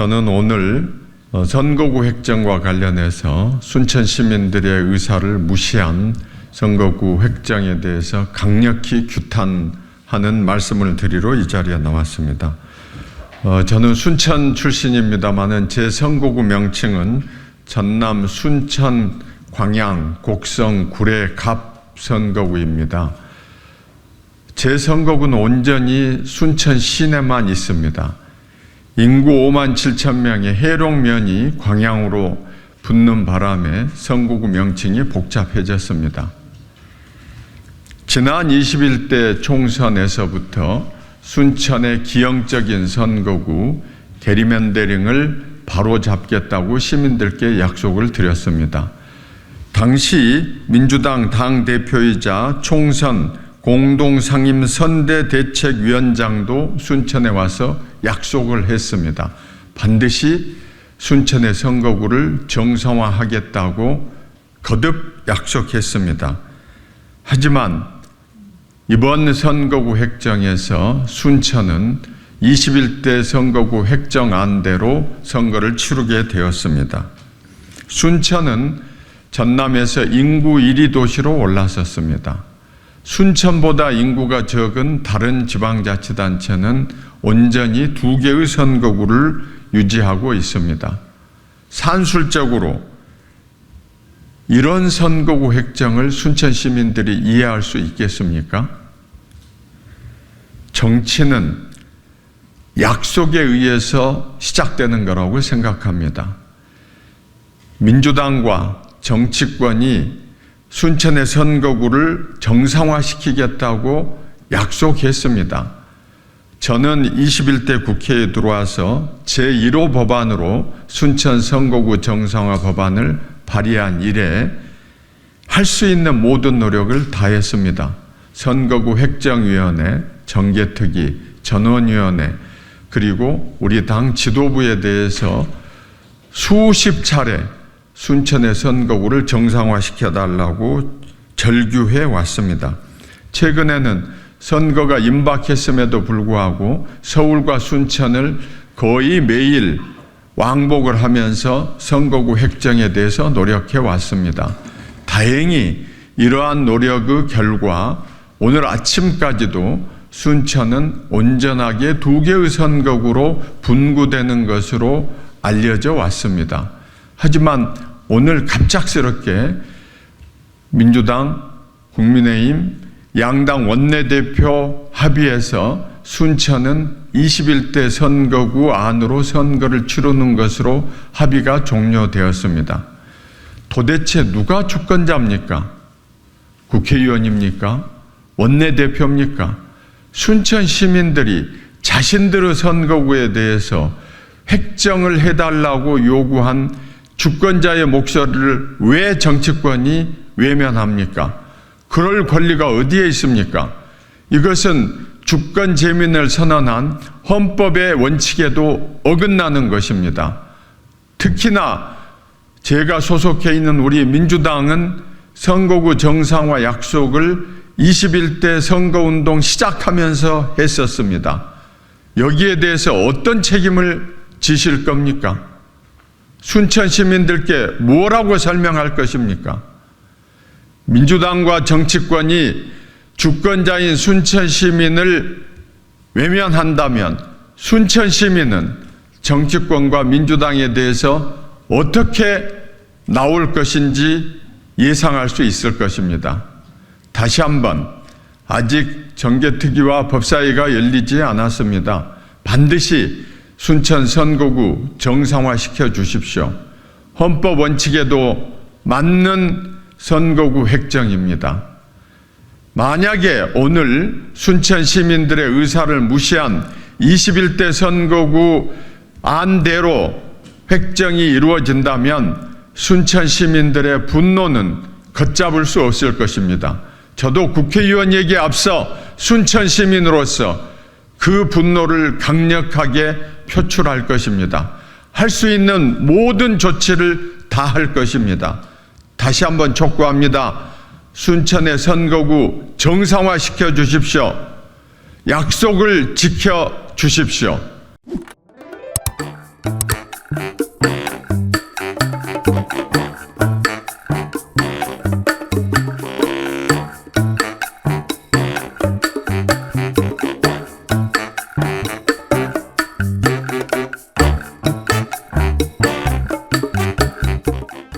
저는 오늘 어, 선거구 획정과 관련해서 순천 시민들의 의사를 무시한 선거구 획정에 대해서 강력히 규탄하는 말씀을 드리러 이 자리에 나왔습니다. 어, 저는 순천 출신입니다만은 제 선거구 명칭은 전남 순천 광양 곡성 구례 갑 선거구입니다. 제 선거구는 온전히 순천 시내만 있습니다. 인구 5만 7천 명의 해롱면이 광양으로 붙는 바람에 선거구 명칭이 복잡해졌습니다. 지난 21대 총선에서부터 순천의 기형적인 선거구 게리맨데링을 바로잡겠다고 시민들께 약속을 드렸습니다. 당시 민주당 당 대표이자 총선 공동상임 선대대책위원장도 순천에 와서 약속을 했습니다. 반드시 순천의 선거구를 정상화하겠다고 거듭 약속했습니다. 하지만 이번 선거구 획정에서 순천은 21대 선거구 획정안대로 선거를 치르게 되었습니다. 순천은 전남에서 인구 1위 도시로 올라섰습니다. 순천보다 인구가 적은 다른 지방자치단체는 온전히 두 개의 선거구를 유지하고 있습니다. 산술적으로 이런 선거구 획정을 순천 시민들이 이해할 수 있겠습니까? 정치는 약속에 의해서 시작되는 거라고 생각합니다. 민주당과 정치권이 순천의 선거구를 정상화시키겠다고 약속했습니다. 저는 21대 국회에 들어와서 제1호 법안으로 순천 선거구 정상화 법안을 발의한 이래 할 수 있는 모든 노력을 다했습니다. 선거구 획정위원회, 정개특위, 전원위원회, 그리고 우리 당 지도부에 대해서 수십 차례 순천의 선거구를 정상화시켜 달라고 절규해 왔습니다. 최근에는 선거가 임박했음에도 불구하고 서울과 순천을 거의 매일 왕복을 하면서 선거구 획정에 대해서 노력해 왔습니다. 다행히 이러한 노력의 결과 오늘 아침까지도 순천은 온전하게 두 개의 선거구로 분구되는 것으로 알려져 왔습니다. 하지만 오늘 갑작스럽게 민주당, 국민의힘, 양당 원내대표 합의해서 순천은 21대 선거구 안으로 선거를 치르는 것으로 합의가 종료되었습니다. 도대체 누가 주권자입니까? 국회의원입니까? 원내대표입니까? 순천 시민들이 자신들의 선거구에 대해서 획정을 해달라고 요구한 주권자의 목소리를 왜 정치권이 외면합니까? 그럴 권리가 어디에 있습니까? 이것은 주권 재민을 선언한 헌법의 원칙에도 어긋나는 것입니다. 특히나 제가 소속해 있는 우리 민주당은 선거구 정상화 약속을 21대 선거운동 시작하면서 했었습니다. 여기에 대해서 어떤 책임을 지실 겁니까? 순천 시민들께 뭐라고 설명할 것입니까? 민주당과 정치권이 주권자인 순천 시민을 외면한다면 순천 시민은 정치권과 민주당에 대해서 어떻게 나올 것인지 예상할 수 있을 것입니다. 다시 한번 아직 정개특위와 법사위가 열리지 않았습니다. 반드시 순천 선거구 정상화 시켜 주십시오. 헌법 원칙에도 맞는 선거구 획정입니다. 만약에 오늘 순천 시민들의 의사를 무시한 21대 선거구 안대로 획정이 이루어진다면 순천 시민들의 분노는 걷잡을 수 없을 것입니다. 저도 국회의원에게 앞서 순천 시민으로서 그 분노를 강력하게 표출할 것입니다. 할 수 있는 모든 조치를 다 할 것입니다. 다시 한번 촉구합니다. 순천의 선거구 정상화 시켜 주십시오. 약속을 지켜 주십시오.